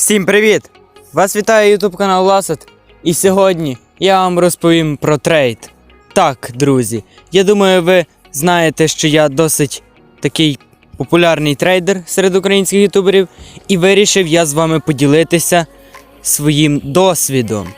Всім привіт! Вас вітає YouTube канал Ласет. І сьогодні я вам розповім про трейд. Так, друзі, я думаю, ви знаєте, що я досить такий популярний трейдер серед українських ютуберів, і вирішив я з вами поділитися своїм досвідом.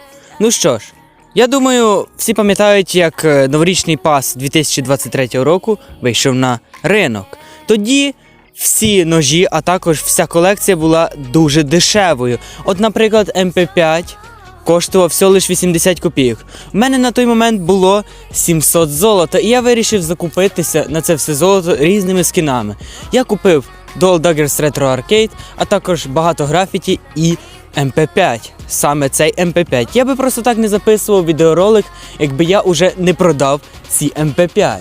Ну що ж, я думаю, всі пам'ятають, як е, новорічний пас 2023 року вийшов на ринок. Тоді всі ножі, а також вся колекція була дуже дешевою. От, наприклад, МП5 коштував всього лише 80 копійок. У мене на той момент було 700 золота, і я вирішив закупитися на це все золото різними скінами. Я купив Dual Daggers Retro Arcade, а також багато графіті і МП5. Саме цей МП5. Я би просто так не записував відеоролик, якби я уже не продав ці МП5.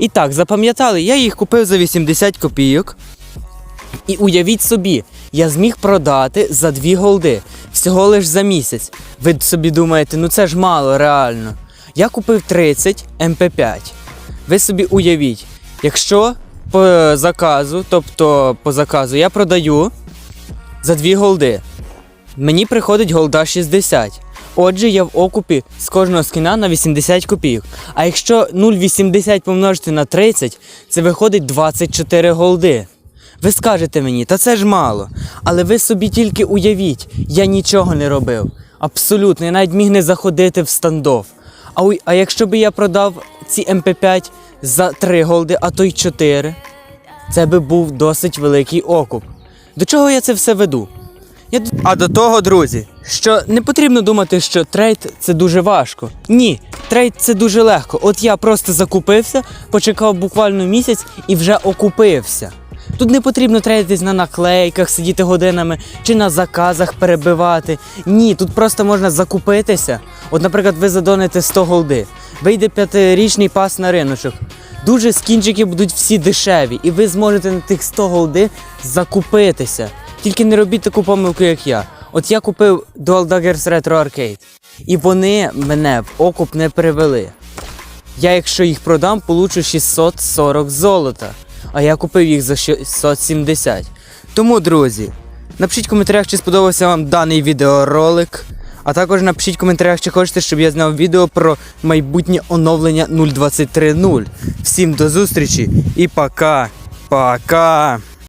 І так, запам'ятали, я їх купив за 80 копійок. І уявіть собі, я зміг продати за 2 голди всього лиш за місяць. Ви собі думаєте, ну це ж мало реально. Я купив 30 МП5. Ви собі уявіть, якщо по заказу, тобто по заказу, я продаю за 2 голди, мені приходить голда 60. Отже, я в окупі з кожного скіна на 80 копійок. А якщо 0,80 помножити на 30, це виходить 24 голди. Ви скажете мені, та це ж мало. Але ви собі тільки уявіть, я нічого не робив. Абсолютно, я навіть міг не заходити в стандов. А, уй- а якщо би я продав ці МП5 за 3 голди, а то й 4, це би був досить великий окуп. До чого я це все веду? Я... А до того, друзі, що не потрібно думати, що трейд це дуже важко. Ні, трейд це дуже легко. От я просто закупився, почекав буквально місяць і вже окупився. Тут не потрібно трейдитись на наклейках, сидіти годинами чи на заказах перебивати. Ні, тут просто можна закупитися. От, наприклад, ви задоните 100 голди, вийде п'ятирічний пас на риночок. Дуже скінчики будуть всі дешеві, і ви зможете на тих 100 голди закупитися. Тільки не робіть таку помилку, як я. От я купив Dual Daggers Retro Arcade, і вони мене в окуп не привели. Я, якщо їх продам, получу 640 золота, а я купив їх за 670. Тому, друзі, напишіть в коментарях, чи сподобався вам даний відеоролик. А також напишіть в коментарях, чи хочете, щоб я зняв відео про майбутнє оновлення 023.0. Всім до зустрічі і пока! Пока!